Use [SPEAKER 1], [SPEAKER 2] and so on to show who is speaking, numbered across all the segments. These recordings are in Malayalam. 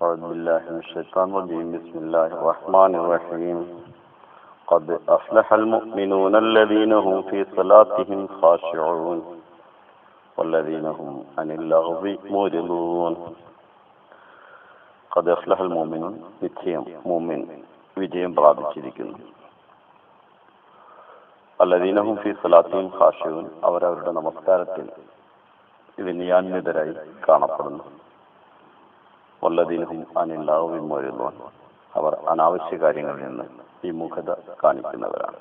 [SPEAKER 1] أعوذ بالله من الشيطان الرجيم بسم الله الرحمن الرحيم قد أفلح المؤمنون الذين هم في صلاتهم خاشعون والذين هم عن اللغو معرضون قد أفلح المؤمنون നിശ്ചയം മുഅ്മിൻ വിജയം പ്രാപിച്ചിരിക്കുന്നു അല്ലദീനഹും ഫി സലാത്തിയും ഖാഷിഊൻ അവരവരുടെ നമസ്കാരത്തിൽ വിനയാന്വിതരായി കാണപ്പെടുന്നു വിമോചിതോൻ അവർ അനാവശ്യ കാര്യങ്ങളിൽ നിന്ന് വിമുഖത കാണിക്കുന്നവരാണ്.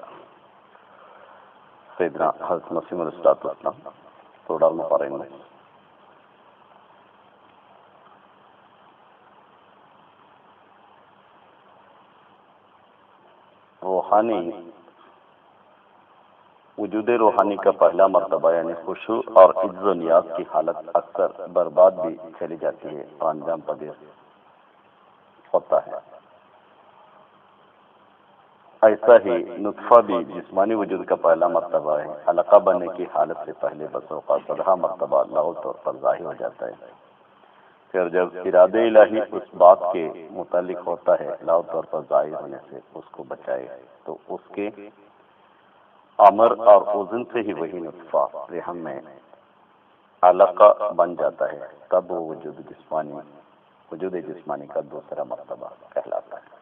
[SPEAKER 1] തുടർന്ന് പറയുന്നു. وجود روحانی کا پہلا مرتبہ یعنی خوشو اور عز و نیاز کی حالت اکثر برباد بھی چلی جاتی ہے اور انجام پذیر ہوتا ہے۔ ایسا ہی نطفہ بھی جسمانی وجود کا پہلا مرتبہ ہے۔ علقہ بننے کی حالت سے پہلے بس کا سدہ مرتبہ لاہو طور پر ظاہر ہو جاتا ہے۔ پھر جب اراد الہی اس بات کے متعلق ہوتا ہے لاہو طور پر ظاہر ہونے سے اس کو بچائے تو اس کے امر اور اوزن سے ہی وہی نطفہ رحم میں علقہ بن جاتا ہے، تب وہ وجود جسمانی وجود جسمانی کا دوسرا مرتبہ کہلاتا ہے۔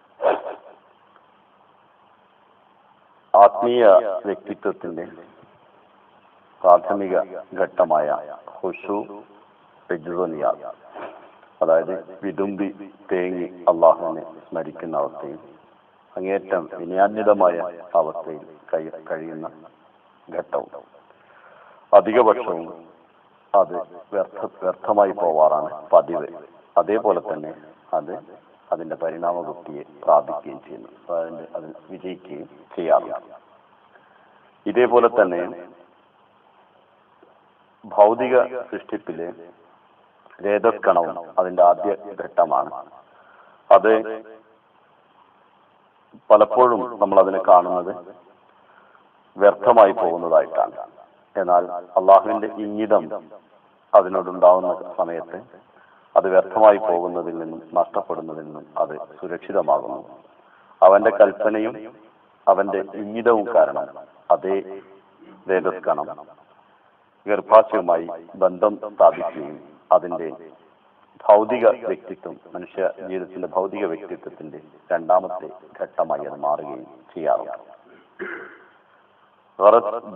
[SPEAKER 1] ഘട്ടമായ അതായത് തേങ്ങി അള്ളാഹുവിനെ സ്മരിക്കുന്ന അവസ്ഥയും അങ്ങേറ്റം വിനയാന്വിതമായ അവസ്ഥയിൽ കഴിയുന്ന ഘട്ടവും. അധികപക്ഷവും അത് വ്യർത്ഥ വ്യർത്ഥമായി പോവാറാണ് പതിവ്. അതേപോലെ തന്നെ അത് അതിന്റെ പരിണാമബുദ്ധിയെ പ്രാപിക്കുകയും ചെയ്യുന്നു. അതിന്റെ അത് വിജയിക്കുകയും ചെയ്യാറുണ്ട്. ഇതേപോലെ തന്നെ ഭൗതിക സൃഷ്ടിപ്പിലെ രേതസ്കണവും അതിന്റെ ആദ്യ ഘട്ടമാണ്. അത് പലപ്പോഴും നമ്മൾ അതിനെ കാണുന്നത് വ്യർത്ഥമായി പോകുന്നതായിട്ടാണ്. എന്നാൽ അള്ളാഹുവിന്റെ ഇംഗിതം അതിനോടുണ്ടാവുന്ന സമയത്ത് അത് വ്യർത്ഥമായി പോകുന്നതിൽ നിന്നും നഷ്ടപ്പെടുന്നതിൽ നിന്നും അത് സുരക്ഷിതമാകുന്നു. അവന്റെ കൽപ്പനയും അവന്റെ ഇംഗിതവും കാരണം അതേ വേദസ്കണം ഗർഭാശയവുമായി ബന്ധം സ്ഥാപിക്കുകയും അതിന്റെ ഭൗതിക വ്യക്തിത്വം، മനുഷ്യ ജീവിതത്തിന്റെ ഭൗതിക വ്യക്തിത്വത്തിന്റെ രണ്ടാമത്തെ ഘട്ടമായി അത് മാറുകയും ചെയ്യാറുണ്ട്.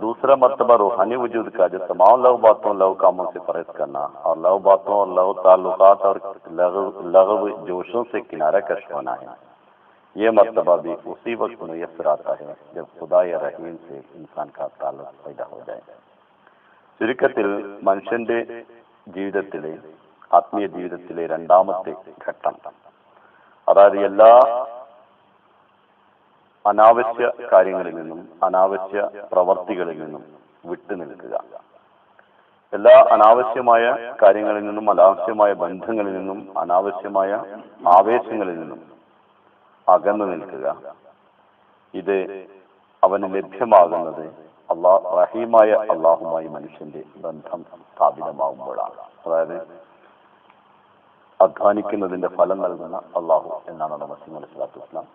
[SPEAKER 1] ദൂസര മർത്തബ റുഹാനി വജൂദ് وجود کا جو تمام لو باتوں لو کاموں سے پرہیز کرنا اور لو باتوں اور لو تعلقات اور لغو جوشوں یہ مرتبہ بھی اسی وقت میسر آتا ہے جب خدا یا رحیم سے انسان کا تعلق پیدا ہو جائے ചുരുക്കത്തിൽ منشن ജീവിതത്തിലെ ആത്മീയ ജീവിതത്തിലെ രണ്ടാമത്തെ ഘട്ടം. അതായത് എല്ലാ അനാവശ്യ കാര്യങ്ങളിൽ നിന്നും അനാവശ്യ പ്രവർത്തികളിൽ നിന്നും വിട്ടു നിൽക്കുക. എല്ലാ അനാവശ്യമായ കാര്യങ്ങളിൽ നിന്നും അനാവശ്യമായ ബന്ധങ്ങളിൽ നിന്നും അനാവശ്യമായ ആവേശങ്ങളിൽ നിന്നും അകന്നു നിൽക്കുക. ഇത് അവന് ലഭ്യമാകുന്നത് അള്ളാഹ് റഹീമായ അള്ളാഹുമായി മനുഷ്യന്റെ ബന്ധം സ്ഥാപിതമാകുമ്പോഴാണ് അതായത് അധ്വാനിക്കുന്നതിന്റെ ഫലം നൽകുന്ന അള്ളാഹു എന്നാണ് നമ്മുടെ മസീം അലൈഹി സ്വലാത്തു വസ്സലാം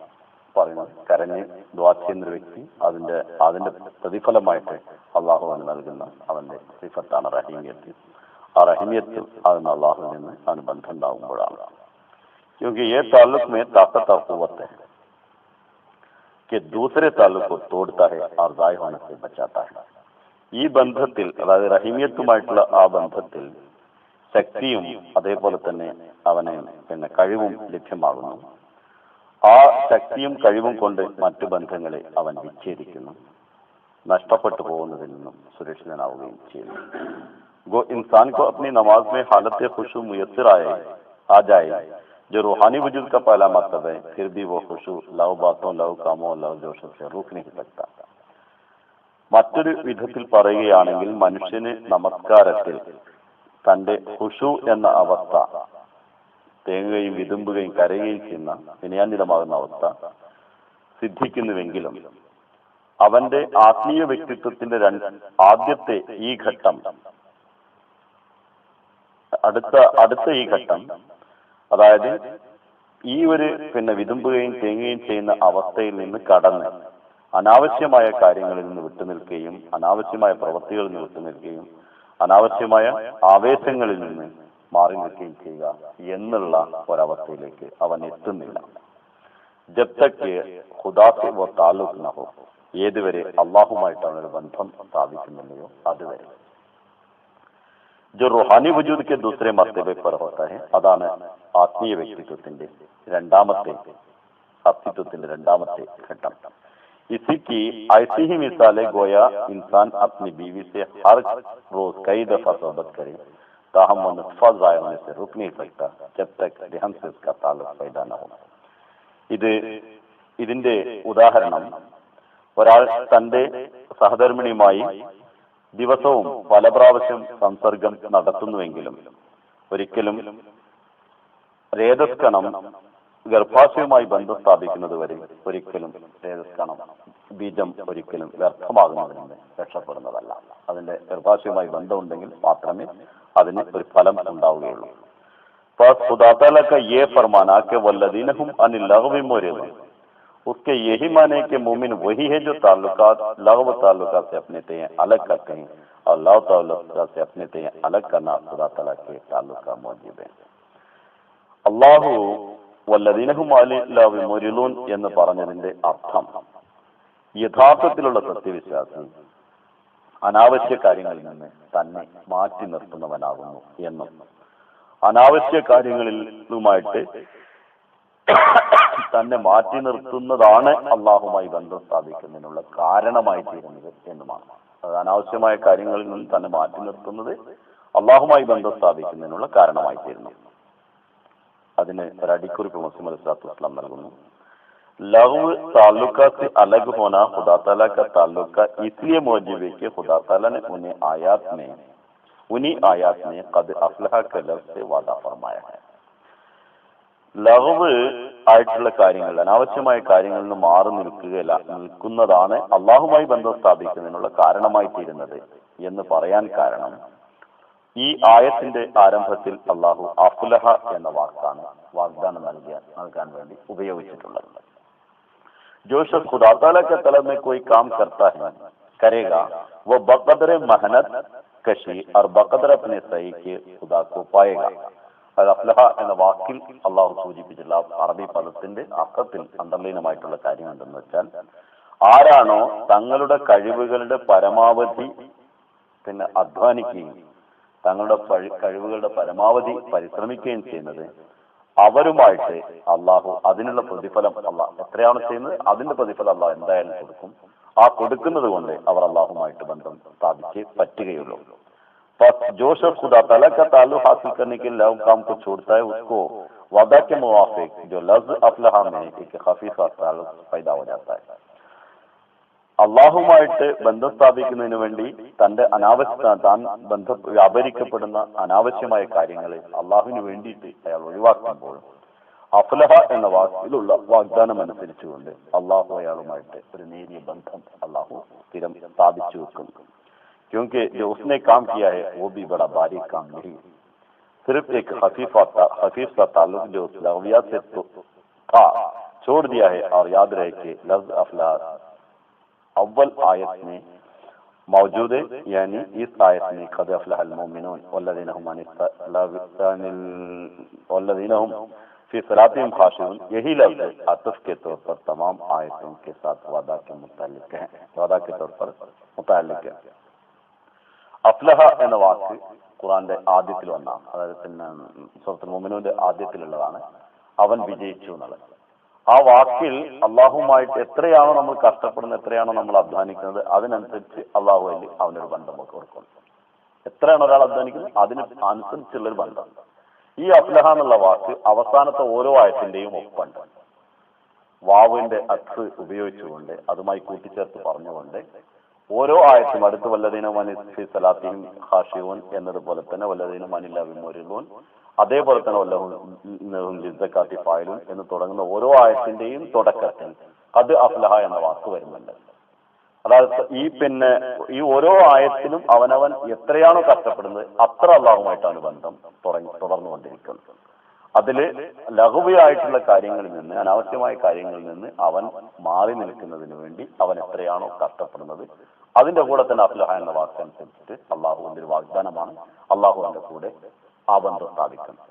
[SPEAKER 1] പറയുന്നത് കരഞ്ഞ് ദ്വാ ചെയ്യുന്ന ഒരു വ്യക്തി അതിന്റെ അതിന്റെ പ്രതിഫലമായിട്ട് അള്ളാഹു അവന് നൽകുന്ന അവന്റെ സിഫത്താണ് റഹീമിയത്ത് ആ റഹീമിയത്ത് അതിന് അള്ളാഹുവിൽ നിന്ന് അവന് ബന്ധം ഉണ്ടാകുമ്പോഴാണ് क्योंकि ये ताल्लुक में ताकत और कुवत है कि दूसरे ताल्लुक को तोड़ता है और जाय होने से बचाता है ഈ ബന്ധത്തിൽ അതായത് റഹീമിയത്തുമായിട്ടുള്ള ആ ബന്ധത്തിൽ ശക്തിയും അതേപോലെ തന്നെ അവന് പിന്നെ കഴിവും ലഭ്യമാകുന്നു ആ ശക്തിയും കഴിവും കൊണ്ട് മറ്റു ബന്ധങ്ങളെ അവൻ വിച്ഛേദിക്കുന്നു നഷ്ടപ്പെട്ടു പോകുന്നതിൽ നിന്നും സുരക്ഷിതനാവുകയും ചെയ്യുന്നു गो इंसान को अपनी नमाज में हालत खुशू मुयसर आए आ जाए जो रूहानी वजूद का पहला मतलब है फिर भी वो खुशू लव बातों लव कामों लव जोशों से रुक नहीं सकता മറ്റൊരു വിധത്തിൽ പറയുകയാണെങ്കിൽ മനുഷ്യന് നമസ്കാരത്തിൽ തന്റെ ഹുഷു എന്ന അവസ്ഥ. തേങ്ങുകയും വിതുമ്പുകയും കരയുകയും ചെയ്യുന്ന വിനയാന്വിതമാകുന്ന അവസ്ഥ സിദ്ധിക്കുന്നുവെങ്കിലും അവന്റെ ആത്മീയ വ്യക്തിത്വത്തിന്റെ രണ്ട് ആദ്യത്തെ ഈ ഘട്ടം അടുത്ത അടുത്ത ഈ ഘട്ടം അതായത് ഈ ഒരു പിന്നെ വിതുമ്പുകയും തേങ്ങുകയും ചെയ്യുന്ന അവസ്ഥയിൽ നിന്ന് കടന്ന് അനാവശ്യമായ കാര്യങ്ങളിൽ നിന്ന് വിട്ടുനിൽക്കുകയും അനാവശ്യമായ പ്രവൃത്തികളിൽ നിന്ന് വിട്ടുനിൽക്കുകയും അനാവശ്യമായ ആവേശങ്ങളിൽ നിന്ന് മാറി നിൽക്കുകയും ചെയ്യുക എന്നുള്ള ഒരവസ്ഥയിലേക്ക് അവൻ എത്തുന്നില്ല ജബ്തക്ക് ഹുദാസ് വ താലൂക്ക് നഹോ ഏതുവരെ അള്ളാഹുമായിട്ട് അവനൊരു ബന്ധം സ്ഥാപിക്കുന്നില്ലയോ അതുവരെ जो रूहानी वजूद के दूसरे मर्तबे पर होता है അതാണ് ആത്മീയ വ്യക്തിത്വത്തിന്റെ രണ്ടാമത്തെ അസ്തിത്വത്തിന്റെ രണ്ടാമത്തെ ഘട്ടം इसी की ऐसी ही मिसालें गोया इंसान अपनी बीवी से हर रोज कई दफा सोहबत करे ताहम वो नुस्फा जाया होने से रुक नहीं सकता जब तक रहम से उसका ताल्लुक पैदा न हो ഇത് ഇതിന്റെ ഉദാഹരണം ഒരാൾ തന്റെ സഹധർമ്മിണിയുമായി ദിവസവും പല പ്രാവശ്യം സംസർഗം നടത്തുന്നുവെങ്കിലും ഒരിക്കലും രേതസ്കണം ഗർഭാശയവുമായി ബന്ധം സ്ഥാപിക്കുന്നത് വരെ ഒരിക്കലും തേജസ്കണം ബീജം ഒരിക്കലും വ്യർത്ഥമാകുന്നതിന് രക്ഷപ്പെടുന്നതല്ല. അതിന്റെ ഗർഭാശയവുമായി ബന്ധമുണ്ടെങ്കിൽ മാത്രമേ അതിന് ഒരു ഫലം ഉണ്ടാവുകയുള്ളൂ. پاس خدا تعالیٰ کا یہ فرمانا کہ والذین هم عن اللغو مورد اس کے یہی معنی کہ مومن وہی ہے جو تعلقات لغو تعلقات سے اپنے تئیں الگ کرتے ہیں اور لغو تعلقات سے اپنے تئیں الگ کرنا خدا تعالیٰ کے تعلق کا موجب ہے اللہ വല്ലദീനഹും എന്ന് പറഞ്ഞതിന്റെ അർത്ഥം. യഥാർത്ഥത്തിലുള്ള സത്യവിശ്വാസം അനാവശ്യ കാര്യങ്ങളിൽ നിന്ന് തന്നെ മാറ്റി നിർത്തുന്നവനാകുന്നു എന്നും. അനാവശ്യ കാര്യങ്ങളിലുമായിട്ട് തന്നെ മാറ്റി നിർത്തുന്നതാണ് അള്ളാഹുമായി ബന്ധം സ്ഥാപിക്കുന്നതിനുള്ള കാരണമായി തീരുന്നത് എന്നുമാണ്. അത് അനാവശ്യമായ കാര്യങ്ങളിൽ നിന്ന് തന്നെ മാറ്റി നിർത്തുന്നത് അള്ളാഹുമായി ബന്ധം സ്ഥാപിക്കുന്നതിനുള്ള കാരണമായി തീരുന്നു. അതിന് ഒരടിക്കുറിപ്പ് മുസ്ലിം അലിസ്ലാത്തു വസ്ലാം നൽകുന്നു लघु ताल्लुका से अलग होना खुदा ताला का ताल्लुक का इसलिए मौजूद है कि खुदा ताला ने उन्हें आयात में उन्हीं आयात में कद अफलाह के लफ्ज से वादा फरमाया है ലഹവ് ആയിട്ടുള്ള കാര്യങ്ങൾ അനാവശ്യമായ കാര്യങ്ങളിൽ നിന്ന് മാറി നിൽക്കുകയില്ല നിൽക്കുന്നതാണ് അള്ളാഹുമായി ബന്ധം സ്ഥാപിക്കുന്നതിനുള്ള കാരണമായി തീരുന്നത് എന്ന് പറയാൻ കാരണം ഈ ആയത്തിന്റെ ആരംഭത്തിൽ അള്ളാഹു അഫുലഹ എന്ന വാക്കാണ് വാഗ്ദാനം നൽകിയ നൽകാൻ വേണ്ടി ഉപയോഗിച്ചിട്ടുള്ളത് जो शख्स खुदा ताला के तलब में कोई काम करता है करेगा वो बकदर मेहनत कशी और बकदर अपने सही के खुदा को पाएगा അത് അഫ്ലഹ എന്ന വാക്കിൽ അള്ളാഹു സൂചിപ്പിച്ചിട്ടുള്ള അറബി പദത്തിന്റെ അർത്ഥത്തിൽ അന്തർലീനമായിട്ടുള്ള കാര്യം എന്തെന്ന് വെച്ചാൽ ആരാണോ തങ്ങളുടെ കഴിവുകളുടെ പരമാവധി പിന്നെ അധ്വാനിക്കുകയും തങ്ങളുടെ പഴി- കഴിവുകളുടെ പരമാവധി പരിശ്രമിക്കുകയും ചെയ്യുന്നത് അവരുമായിട്ട് അള്ളാഹു അതിനുള്ള പ്രതിഫലം അള്ളാഹ് എത്രയാണ് ചെയ്യുന്നത് അതിന്റെ പ്രതിഫലം അള്ളാഹ് എന്തായാലും കൊടുക്കും ആ കൊടുക്കുന്നത് കൊണ്ട് അവർ അള്ളാഹുമായിട്ട് ബന്ധം സ്ഥാപിച്ച് പറ്റുകയുള്ളൂ बस जो शख्स खुदा ताला का ताल्लुक हासिल करने के लव काम को छोड़ता है उसको वादा के मुवाफिक जो लफ्ज अफलहा में एक खफीफा ताल्लुक पैदा हो जाता है അള്ളാഹുമായിട്ട് ബന്ധം സ്ഥാപിക്കുന്നതിന് വേണ്ടി തന്റെ അനാവശ്യ താൻ ബന്ധ വ്യാപരിക്കപ്പെടുന്ന അനാവശ്യമായ കാര്യങ്ങളെ അള്ളാഹുവിന് വേണ്ടിയിട്ട് അയാൾ ഒഴിവാക്കുമ്പോൾ അഫലഹ എന്ന വാക്കിലുള്ള വാഗ്ദാനം അനുസരിച്ചുകൊണ്ട് അള്ളാഹു അയാളുമായിട്ട് ഒരു നേരിയ ബന്ധം അള്ളാഹു സ്ഥിരം സ്ഥാപിച്ചു വെക്കുന്നു क्योंकि जो उसने काम किया है वो भी बड़ा बारीक काम नहीं है सिर्फ एक हफीफ हफीफ सा ताल्लुक जो उस लघविया से तो था छोड़ दिया है और याद रहे कि लफ्ज अफला اول آیت میں موجود ہے یعنی اس آیت میں، قد افلح المؤمنون والذین هم عن والذین هم فی صلاتهم خاشعون۔ یہی لفظ عطف کے طور پر تمام آیتوں کے ساتھ وعدہ کے متعلق ہیں وعدہ کے طور پر متعلق ہے۔ افلح انواس ഖുറാന്റെ ആദ്യത്തിൽ വന്നാണ് അതായത് പിന്നെ സുഹൃത്തുൽ മുമിനൂന്റെ ആദ്യത്തിലുള്ളതാണ് അവൻ വിജയിച്ചു എന്നുള്ളത് ആ വാക്കിൽ അള്ളാഹുമായിട്ട് എത്രയാണോ നമ്മൾ കഷ്ടപ്പെടുന്നത് എത്രയാണോ നമ്മൾ അധ്വാനിക്കുന്നത് അതിനനുസരിച്ച് അള്ളാഹു അല്ലി അവനൊരു ബന്ധം നമുക്ക് കൊടുക്കുന്നു. എത്രയാണ് ഒരാൾ അധ്വാനിക്കുന്നത്? അതിന് അനുസരിച്ചുള്ളൊരു ബന്ധം. ഈ അഫ്ലഹ എന്നുള്ള വാക്ക് അവസാനത്തെ ഓരോ ആയത്തിന്റെയും ഒപ്പുണ്ട്. വാവിന്റെ അക്സ് ഉപയോഗിച്ചുകൊണ്ട് അതുമായി കൂട്ടിച്ചേർത്ത് പറഞ്ഞുകൊണ്ട് ഓരോ ആയത്തും അടുത്ത് വല്ലതീനും മനുഷ്യൻ ഹാഷിയോൻ എന്നതുപോലെ തന്നെ വല്ലതീനും അനില്ല വിമോരിലൂൻ അതേപോലെ തന്നെ വല്ലഹും ഫായിലൂൻ എന്ന് തുടങ്ങുന്ന ഓരോ ആയത്തിന്റെയും തുടക്കത്തിൽ അത് അഫ്ലഹ എന്ന വാക്ക് വരുന്നുണ്ട്. അതായത് ഈ പിന്നെ ഈ ഓരോ ആയത്തിനും അവനവൻ എത്രയാണോ കഷ്ടപ്പെടുന്നത് അത്ര അള്ളാഹുമായിട്ടാണ് ബന്ധം തുടങ്ങി തുടർന്നുകൊണ്ടിരിക്കുന്നത് അതിൽ ലഘുവയായിട്ടുള്ള കാര്യങ്ങളിൽ നിന്ന് അനാവശ്യമായ കാര്യങ്ങളിൽ നിന്ന് അവൻ മാറി നിൽക്കുന്നതിന് വേണ്ടി അവൻ എത്രയാണോ കഷ്ടപ്പെടുന്നത് അതിന്റെ കൂടെ തന്നെ അഫ്ലഹ എന്ന വാക്കനുസരിച്ചിട്ട് അള്ളാഹുവിന്റെ ഒരു വാഗ്ദാനമാണ്. അള്ളാഹുവിന്റെ കൂടെ ആ ബന്ധം സ്ഥാപിക്കണം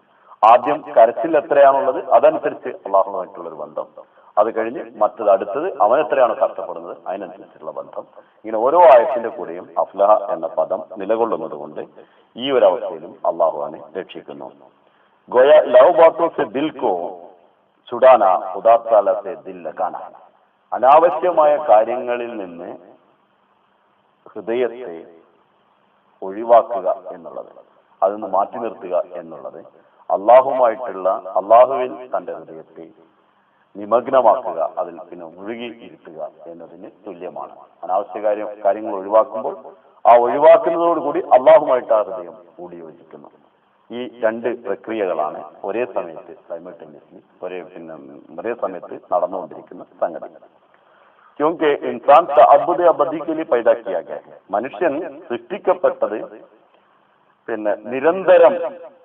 [SPEAKER 1] ആദ്യം കരച്ചിൽ എത്രയാണുള്ളത് അതനുസരിച്ച് അള്ളാഹുമായിട്ടുള്ള ഒരു ബന്ധം. അത് കഴിഞ്ഞ് മറ്റത് അടുത്തത് അവൻ എത്രയാണ് കഷ്ടപ്പെടുന്നത് അതിനനുസരിച്ചുള്ള ബന്ധം. ഇങ്ങനെ ഓരോ ആയത്തിന്റെ കൂടെയും അഫ്ലഹ എന്ന പദം നിലകൊള്ളുന്നത് കൊണ്ട് ഈ ഒരു അവസ്ഥയിലും അള്ളാഹുവാനെ രക്ഷിക്കുന്നു. ഗോയ ലവ് ബാത്തോ സെ ദിൽ കോ ചുടാന ഉദാത്താല സെ ദിൽ ലഗാന അനാവശ്യമായ കാര്യങ്ങളിൽ നിന്ന് ഹൃദയത്തെ ഒഴിവാക്കുക എന്നുള്ളത്. അതിന്ന് മാറ്റി നിർത്തുക എന്നുള്ളത് അള്ളാഹുമായിട്ടുള്ള അള്ളാഹുവിൽ തന്റെ ഹൃദയത്തെ നിമഗ്നമാക്കുക അതിൽ പിന്നെ മുഴുകി ഇരുത്തുക എന്നതിന് തുല്യമാണ്. അനാവശ്യ കാര്യം കാര്യങ്ങൾ ഒഴിവാക്കുമ്പോൾ ആ ഒഴിവാക്കുന്നതോടുകൂടി അള്ളാഹുമായിട്ട് ആ ഹൃദയം കൂടി യോജിക്കുന്നു ഈ രണ്ട് പ്രക്രിയകളാണ് ഒരേ സമയത്ത് സൈമൾട്ടേനിയസ്ലി ഒരേ പിന്നെ ഒരേ സമയത്ത് നടന്നുകൊണ്ടിരിക്കുന്ന സംഗതി. ക്യോങ്ക് ഇൻസാൻ അബുദ അബദിക്കലി പൈതാക്കിയാക്കിയ മനുഷ്യൻ സൃഷ്ടിക്കപ്പെട്ടത് പിന്നെ നിരന്തരം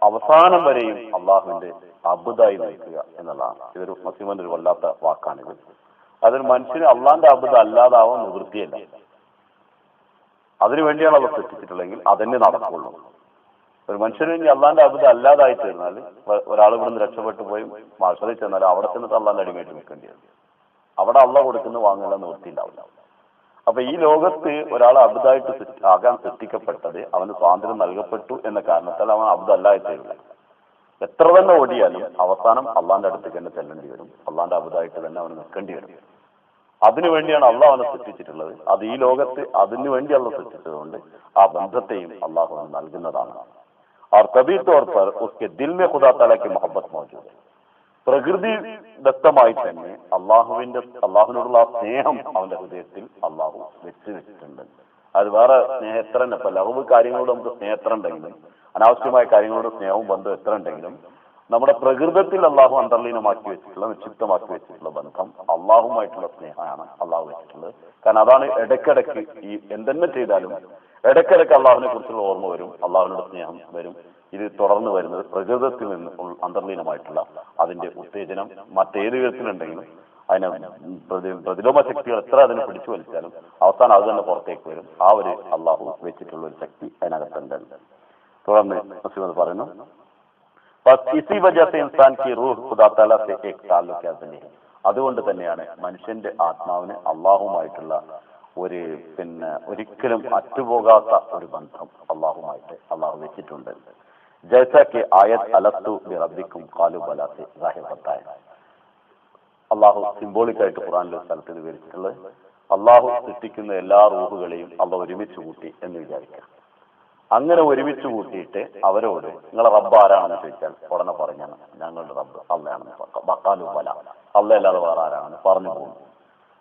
[SPEAKER 1] അവസാനം വരെയും അള്ളാഹുവിന്റെ അബുദായി നയിക്കുക എന്നുള്ളതാണ്. ഇതൊരു മസീമന്റെ ഒരു വല്ലാത്ത വാക്കാണിത്. അതൊരു മനുഷ്യന് അള്ളാന്റെ അബുദ അല്ലാതാവാൻ നിവൃത്തിയല്ല. അതിനു വേണ്ടിയാണ് അവർ സൃഷ്ടിച്ചിട്ടുള്ളെങ്കിൽ അതന്നെ നടക്കുള്ളൂ. ഒരു മനുഷ്യന് ഇനി അള്ളാന്റെ അബുദ അല്ലാതായി തീർന്നാൽ ഒരാൾ ഇവിടുന്ന് രക്ഷപ്പെട്ടു പോയി മാഷറിൽ ചെന്നാൽ അവിടെ ചെന്നിട്ട് അള്ളാന്റെ അടിമയായിട്ട് നിൽക്കേണ്ടി അവിടെ അള്ള കൊടുക്കുന്ന വാങ്ങുള്ള നിവൃത്തി ഉണ്ടാവില്ല അപ്പൊ ഈ ലോകത്ത് ഒരാൾ അബുദായിട്ട് സൃഷ്ടി- ആകാൻ സൃഷ്ടിക്കപ്പെട്ടത് അവന് സ്വാതന്ത്ര്യം നൽകപ്പെട്ടു എന്ന കാരണത്താൽ അവൻ അബുദല്ലായി തീരില്ല എത്ര തന്നെ ഓടിയാലും അവസാനം അള്ളാന്റെ അടുത്തേക്ക് തന്നെ ചെല്ലേണ്ടി വരും അള്ളാന്റെ അബുദായിട്ട് തന്നെ അവന് നിൽക്കേണ്ടി വരും അതിനു വേണ്ടിയാണ് അള്ളാഹ് അവനെ സൃഷ്ടിച്ചിട്ടുള്ളത് അത് ഈ ലോകത്ത് അതിനു വേണ്ടി അള്ള സൃഷ്ടിച്ചതുകൊണ്ട് ആ ബന്ധത്തെയും അള്ളാഹു അവന് നൽകുന്നതാണ് और तभी तौर पर उसके दिल में खुदा ताला की मोहब्बत मौजूद है പ്രകൃതി ദത്തമായി തന്നെ അള്ളാഹുവിന്റെ അള്ളാഹുവിനോടുള്ള ആ സ്നേഹം അവന്റെ ഹൃദയത്തിൽ അള്ളാഹു വെച്ച് വെച്ചിട്ടുണ്ട് അത് വേറെ സ്നേഹം എത്ര തന്നെ ഇപ്പൊ കാര്യങ്ങളോട് നമുക്ക് സ്നേഹം എത്ര ഉണ്ടെങ്കിലും അനാവശ്യമായ കാര്യങ്ങളോട് സ്നേഹവും ബന്ധം എത്ര ഉണ്ടെങ്കിലും നമ്മുടെ പ്രകൃതത്തിൽ അള്ളാഹു അന്തർലീനമാക്കി വെച്ചിട്ടുള്ള നിക്ഷിപ്തമാക്കി വെച്ചിട്ടുള്ള ബന്ധം അള്ളാഹുമായിട്ടുള്ള സ്നേഹമാണ് അള്ളാഹു വെച്ചിട്ടുള്ളത്. കാരണം അതാണ് ഇടയ്ക്കിടയ്ക്ക് ഈ എന്തെന്നെ ചെയ്താലും ഇടയ്ക്കിടയ്ക്ക് അള്ളാഹുവിനെ കുറിച്ചുള്ള ഓർമ്മ വരും അള്ളാഹുവിനോട് സ്നേഹം വരും. ഇത് തുടർന്ന് വരുന്നത് പ്രകൃതത്തിൽ നിന്ന് അന്തർലീനമായിട്ടുള്ള അതിന്റെ ഉത്തേജനം മറ്റേത് വിധത്തിലുണ്ടെങ്കിലും അതിനെ പ്രതിലോമ ശക്തികൾ എത്ര അതിനെ പിടിച്ചു വലിച്ചാലും അവസാനം അത് തന്നെ പുറത്തേക്ക് വരും. ആ ഒരു അള്ളാഹു വെച്ചിട്ടുള്ള ഒരു ശക്തി അതിനകത്തുണ്ട്. തുടർന്ന് മുസ്ലിം പറയുന്നു. അതുകൊണ്ട് തന്നെയാണ് മനുഷ്യന്റെ ആത്മാവിന് അള്ളാഹുമായിട്ടുള്ള ഒരു പിന്നെ ഒരിക്കലും അറ്റുപോകാത്ത ഒരു ബന്ധം അള്ളാഹുമായിട്ട് അള്ളാഹു വെച്ചിട്ടുണ്ട്. ജൈസക്ക് ആയത് അലത്തു റബ്ബിക്കും കാലു ബലാത്തെ സാഹിബത്തായ അള്ളാഹു സിംബോളിക് ആയിട്ട് ഖുറാനിലെ സ്ഥലത്ത് വിവരിച്ചിട്ടുള്ളത് അള്ളാഹു സൃഷ്ടിക്കുന്ന എല്ലാ റൂഹുകളെയും അള്ള ഒരുമിച്ച് കൂട്ടി എന്ന് വിചാരിക്കുക അങ്ങനെ ഒരുമിച്ച് കൂട്ടിയിട്ട് അവരോട് നിങ്ങളെ റബ്ബ് ആരാണെന്ന് ചോദിച്ചാൽ ഉടനെ പറഞ്ഞാണ് ഞങ്ങളുടെ റബ്ബ് അള്ളയാണെന്ന് ബക്കാലു ബല. അള്ള അല്ലാതെ വേറെ ആരാണെന്ന് പറഞ്ഞു പോകുന്നു.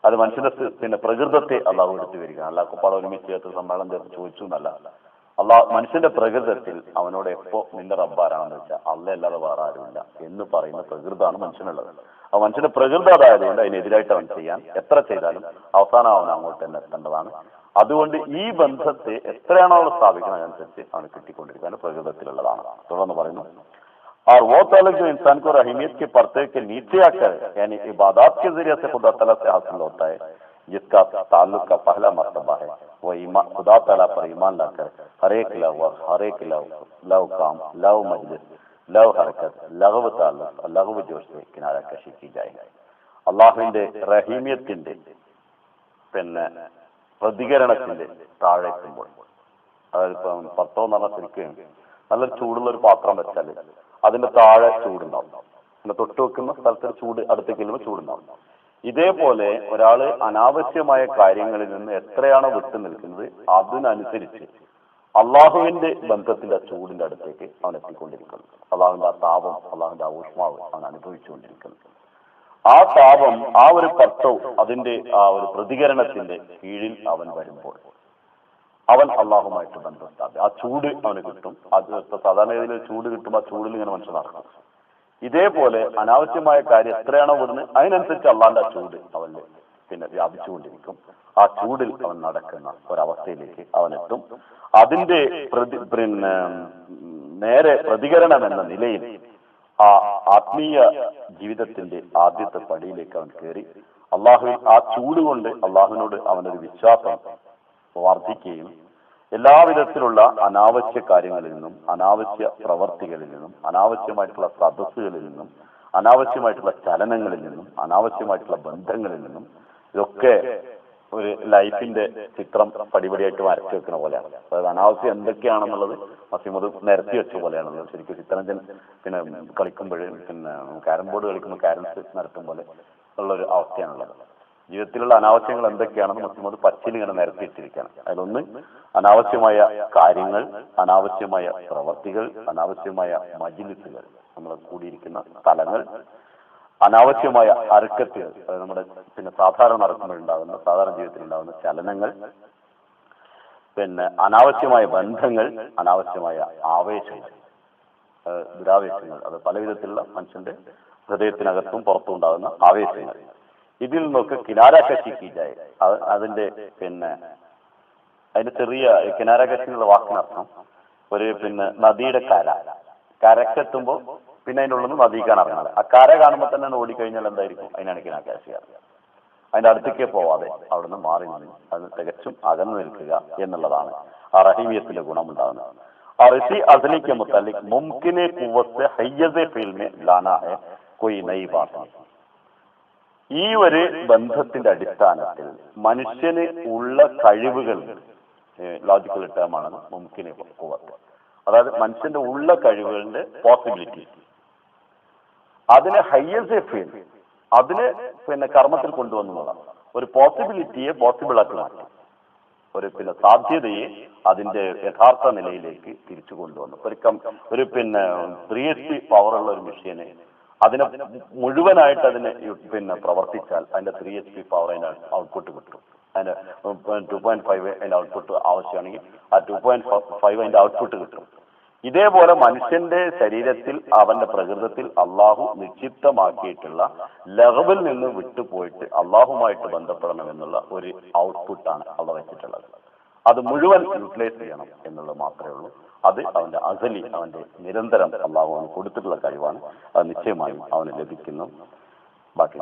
[SPEAKER 1] അത് മനുഷ്യന്റെ പിന്നെ പ്രകൃതത്തെ അള്ളാഹു എടുത്തു വരിക അല്ലാഹ് കുപ്പാട് ഒരുമിച്ച് ചേർത്ത് സമ്മേളനം ചേർത്ത് ചോദിച്ചു എന്നല്ല. അള്ളാഹ് മനുഷ്യന്റെ പ്രകൃതത്തിൽ അവനോട് എപ്പോ നിന്റെ റബ്ബ് ആരാണെന്ന് വെച്ചാൽ അല്ല അല്ലാതെ വേറെ ആരുമില്ല എന്ന് പറയുന്ന പ്രകൃതമാണ് മനുഷ്യനുള്ളത് ആ മനുഷ്യന്റെ പ്രകൃതം അതായതുകൊണ്ട് അതിനെതിരായിട്ട് അവൻ ചെയ്യാൻ എത്ര ചെയ്താലും അവസാനം അവൻ അങ്ങോട്ട് തന്നെ എത്തേണ്ടതാണ് അതുകൊണ്ട് ഈ ബന്ധത്തെ എത്രയാണോ അവൾ സ്ഥാപിക്കുന്നത് അതനുസരിച്ച് അവന് കിട്ടിക്കൊണ്ടിരിക്കാൻ പ്രകൃതത്തിലുള്ളതാണ് തുടർന്ന് പറയുന്നു और वो ताल्लुक जो इंसान को रहमियत के पर्दे के नीचे आकर यानी इबादत के जरिए से खुदा तला से हासिल होता है जिसका ताल्लुक का पहला मरतबा है वो ईमान खुदा तला पर ईमान लाकर हर एक लव और हर एक लव लव काम लव मजलिस लव हरकत लघव ताल्लुक और लघव जोश से किनारा कशी की जाएगी അള്ളാഹുവിന്റെ റഹീമിയത്തിന്റെ പിന്നെ പ്രതികരണത്തിന്റെ താഴെ എത്തുമ്പോൾ അതായത് ഇപ്പം പത്തോ എന്ന് പറഞ്ഞ ശരിക്കും നല്ലൊരു ചൂടുള്ള ഒരു പാത്രം വെച്ചാൽ അതിന്റെ താഴെ ചൂടുണ്ടാവും പിന്നെ തൊട്ട് വെക്കുന്ന സ്ഥലത്ത് ചൂട് അടുത്തേക്ക് ചെല്ലുമ്പോൾ ചൂടുണ്ടാവും ഇതേപോലെ ഒരാൾ അനാവശ്യമായ കാര്യങ്ങളിൽ നിന്ന് എത്രയാണോ വിട്ടു നിൽക്കുന്നത് അതിനനുസരിച്ച് അള്ളാഹുവിന്റെ ബന്ധത്തിന്റെ ചൂടിന്റെ അടുത്തേക്ക് അവൻ എത്തിക്കൊണ്ടിരിക്കുന്നു. അള്ളാഹുവിന്റെ ആ താപം അള്ളാഹുവിന്റെ ആ ഊഷ്മാവ് അവൻ അനുഭവിച്ചുകൊണ്ടിരിക്കുന്നു. ആ താപം ആ ഒരു പട്ടവും അതിന്റെ ആ ഒരു പ്രതികരണത്തിന്റെ കീഴിൽ അവൻ വരുമ്പോൾ അവൻ അള്ളാഹുമായിട്ട് ബന്ധം സ്ഥാപിക്കും. ആ ചൂട് അവന് കിട്ടും. അത് സാധാരണ രീതിയിൽ ചൂട് കിട്ടുമ്പോൾ ആ ചൂടിൽ ഇങ്ങനെ മനുഷ്യൻ ഇതേപോലെ അനാവശ്യമായ കാര്യം എത്രയാണോ വിടുന്നത് അതിനനുസരിച്ച് അള്ളാന്റെ ചൂട് അവന് പിന്നെ വ്യാപിച്ചുകൊണ്ടിരിക്കും. ആ ചൂടിൽ അവൻ നടക്കുന്ന ഒരവസ്ഥയിലേക്ക് അവൻ എത്തും അതിന്റെ പ്രതി പിന്നെ നേരെ പ്രതികരണം എന്ന നിലയിൽ ആ ആത്മീയ ജീവിതത്തിന്റെ ആദ്യത്തെ പടിയിലേക്ക് അവൻ കയറി. അള്ളാഹു ആ ചൂട് കൊണ്ട് അള്ളാഹുവിനോട് അവനൊരു വിശ്വാസം വർദ്ധിക്കുകയും എല്ലാവിധത്തിലുള്ള അനാവശ്യ കാര്യങ്ങളിൽ നിന്നും അനാവശ്യ പ്രവർത്തികളിൽ നിന്നും അനാവശ്യമായിട്ടുള്ള സദസ്സുകളിൽ നിന്നും അനാവശ്യമായിട്ടുള്ള ചലനങ്ങളിൽ നിന്നും അനാവശ്യമായിട്ടുള്ള ബന്ധങ്ങളിൽ നിന്നും ഇതൊക്കെ ഒരു ലൈഫിന്റെ ചിത്രം പടിപടിയായിട്ട് വരച്ചു വെക്കുന്ന പോലെയാണ്. അതായത് അനാവശ്യം എന്തൊക്കെയാണെന്നുള്ളത് മസിമത് നിരത്തി വെച്ച പോലെയാണ്. ശരിക്കും ചിത്രരഞ്ജൻ പിന്നെ കളിക്കുമ്പോൾ പിന്നെ ക്യാരം ബോർഡ് കളിക്കുമ്പോൾ ക്യാരംസ് നിരത്തും പോലെ ഉള്ള ഒരു അവസ്ഥയാണുള്ളത്. ജീവിതത്തിലുള്ള അനാവശ്യങ്ങൾ എന്തൊക്കെയാണെന്ന് മസിമത് പച്ചിൽ ഇങ്ങനെ നിരത്തി വെച്ചിരിക്കുകയാണ് അതിലൊന്ന് അനാവശ്യമായ കാര്യങ്ങൾ അനാവശ്യമായ പ്രവർത്തികൾ അനാവശ്യമായ മജിലിസുകൾ നമ്മൾ കൂടിയിരിക്കുന്ന സ്ഥലങ്ങൾ അനാവശ്യമായ അരക്കത്തുകൾ അത് നമ്മുടെ പിന്നെ സാധാരണ നടക്കുമ്പോഴുണ്ടാകുന്ന സാധാരണ ജീവിതത്തിൽ ഉണ്ടാകുന്ന ചലനങ്ങൾ പിന്നെ അനാവശ്യമായ ബന്ധങ്ങൾ അനാവശ്യമായ ആവേശങ്ങൾ ദുരാവേശങ്ങൾ അത് പല വിധത്തിലുള്ള മനുഷ്യന്റെ ഹൃദയത്തിനകത്തും പുറത്തും ഉണ്ടാകുന്ന ആവേശങ്ങൾ. ഇതിൽ നിന്നൊക്കെ കിനാരാക്കശി കീജായി അതിന്റെ പിന്നെ അതിന്റെ ചെറിയ കിനാരാക്കശി എന്നുള്ള വാക്കിനർത്ഥം ഒരു പിന്നെ നദിയുടെ കര. കരക്കെത്തുമ്പോൾ പിന്നെ അതിന്റെ ഉള്ളിൽ നിന്ന് നദി കാണാൻ ഇറങ്ങുന്നത് ആ കര കാണുമ്പോൾ തന്നെ ഓടിക്കഴിഞ്ഞാൽ എന്തായിരിക്കും? അതിനാണ് കിനാരാക്കശി അതിന്റെ അടുത്തേക്ക് പോവാതെ അവിടുന്ന് മാറി നിന്ന് അത് തികച്ചും അകന്നു നിൽക്കുക എന്നുള്ളതാണ് ആ റഹീമിയത്തിന്റെ ഗുണമുണ്ടാകുന്നത്. അറസി അസലിക്ക് മുത്തലിക് മുംകിനെ കുവത്ത് ഹയ്യസെ ഫിൽമെ ലാനായ ഹെ കൊയ് നയി ബാत ഈ ഒരു ബന്ധത്തിന്റെ അടിസ്ഥാനത്തിൽ മനുഷ്യന് ഉള്ള കഴിവുകൾ ലോജിക്കൽ ടേമാണ് മുമ്പിനെ അതായത് മനുഷ്യന്റെ ഉള്ള കഴിവുകളുടെ പോസിബിലിറ്റി അതിനെ ഹയ്യസ്റ്റ് ഫീൽ അതിനെ പിന്നെ കർമ്മത്തിൽ കൊണ്ടുവന്നതാണ് ഒരു പോസിബിലിറ്റിയെ പോസിബിൾ ആക്കി മാറ്റി. ഒരു പിന്നെ സാധ്യതയെ അതിന്റെ യഥാർത്ഥ നിലയിലേക്ക് തിരിച്ചു കൊണ്ടുവന്നു. ഒരു പിന്നെ ത്രീ എച്ച് പവറുള്ള ഒരു മെഷീന് അതിനെ മുഴുവനായിട്ട് അതിനെ പിന്നെ പ്രവർത്തിച്ചാൽ അതിന്റെ ത്രീ എച്ച് പി പവർ അതിന് ഔട്ട്പുട്ട് കിട്ടും. അതിന്റെ ടു പോയിന്റ് ഫൈവ് അതിന്റെ ഔട്ട്പുട്ട് ആവശ്യമാണെങ്കിൽ ആ ടു പോയിന്റ് ഫൈവ് അതിന്റെ ഔട്ട്പുട്ട് കിട്ടും. ഇതേപോലെ മനുഷ്യന്റെ ശരീരത്തിൽ അവന്റെ പ്രകൃതത്തിൽ അള്ളാഹു നിക്ഷിപ്തമാക്കിയിട്ടുള്ള ലഹബിൽ നിന്ന് വിട്ടുപോയിട്ട് അള്ളാഹുമായിട്ട് ബന്ധപ്പെടണം എന്നുള്ള ഒരു ഔട്ട്പുട്ടാണ് അവിടെ വെച്ചിട്ടുള്ളത്. അത് മുഴുവൻ യൂട്ടിലൈസ് ചെയ്യണം എന്നുള്ളത് മാത്രമേ ഉള്ളൂ. അത് അവന്റെ അസലി അവന്റെ നിരന്തരം അള്ളാഹു അവന് കൊടുത്തിട്ടുള്ള കഴിവാണ് അത് നിശ്ചയമായും അവന് ലഭിക്കുന്നു ബാക്കി.